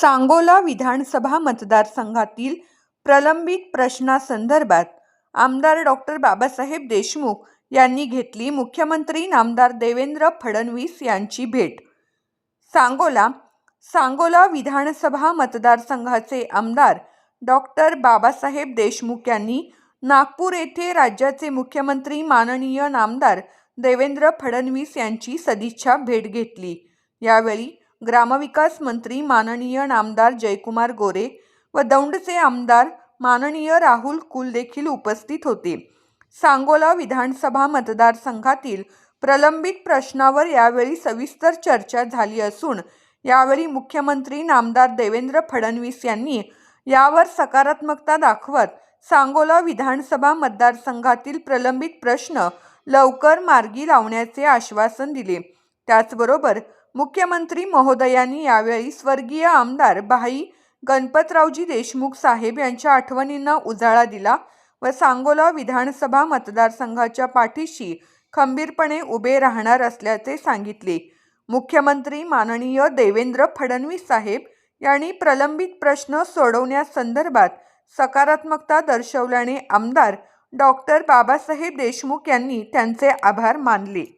सांगोला विधानसभा मतदारसंघातील प्रलंबित प्रश्नासंदर्भात आमदार डॉक्टर बाबासाहेब देशमुख यांनी घेतली मुख्यमंत्री नामदार देवेंद्र फडणवीस यांची भेट. सांगोला सांगोला विधानसभा मतदारसंघाचे आमदार डॉक्टर बाबासाहेब देशमुख यांनी नागपूर येथे राज्याचे मुख्यमंत्री माननीय नामदार देवेंद्र फडणवीस यांची सदिच्छा भेट घेतली. यावेळी ग्रामविकास मंत्री माननीय नामदार जयकुमार गोरे व दौंडचे आमदार माननीय राहुल कुल देखील उपस्थित होते. सांगोला विधानसभा मतदारसंघातील प्रलंबित प्रश्नावर यावेळी सविस्तर चर्चा झाली असून यावेळी मुख्यमंत्री नामदार देवेंद्र फडणवीस यांनी यावर सकारात्मकता दाखवत सांगोला विधानसभा मतदारसंघातील प्रलंबित प्रश्न लवकर मार्गी लावण्याचे आश्वासन दिले. त्याचबरोबर मुख्यमंत्री महोदयांनी यावेळी स्वर्गीय आमदार भाई गणपतरावजी देशमुख साहेब यांच्या आठवणींना उजाळा दिला व सांगोला विधानसभा मतदारसंघाच्या पाठीशी खंबीरपणे उभे राहणार असल्याचे सांगितले. मुख्यमंत्री माननीय देवेंद्र फडणवीस साहेब यांनी प्रलंबित प्रश्न सोडवण्यासंदर्भात सकारात्मकता दर्शवल्याने आमदार डॉक्टर बाबासाहेब देशमुख यांनी त्यांचे आभार मानले.